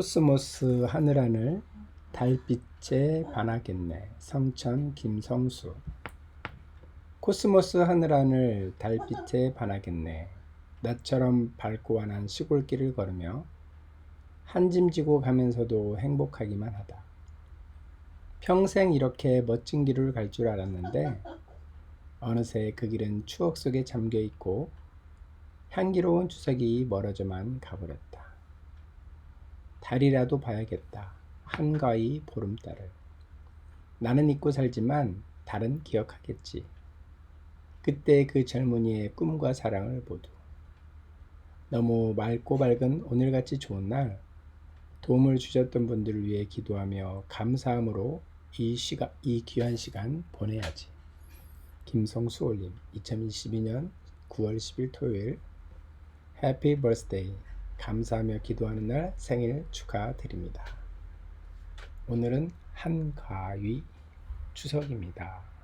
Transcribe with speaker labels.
Speaker 1: 코스모스 하늘하늘 달빛에 반하겠네. 성천 김성수 코스모스 하늘하늘 달빛에 반하겠네. 나처럼 밝고 환한 시골길을 걸으며 한 짐 지고 가면서도 행복하기만 하다. 평생 이렇게 멋진 길을 갈 줄 알았는데 어느새 그 길은 추억 속에 잠겨 있고 향기로운 추석이 멀어져만 가버렸다. 달이라도 봐야겠다. 한가위 보름달을. 나는 잊고 살지만 달은 기억하겠지. 그때 그 젊은이의 꿈과 사랑을 모두. 너무 맑고 밝은 오늘같이 좋은 날, 도움을 주셨던 분들을 위해 기도하며 감사함으로 이 시간, 이 귀한 시간 보내야지. 김성수 올림 2022년 9월 10일 토요일 해피 버스데이 감사하며 기도하는 날 생일 축하드립니다. 오늘은 한가위 추석입니다.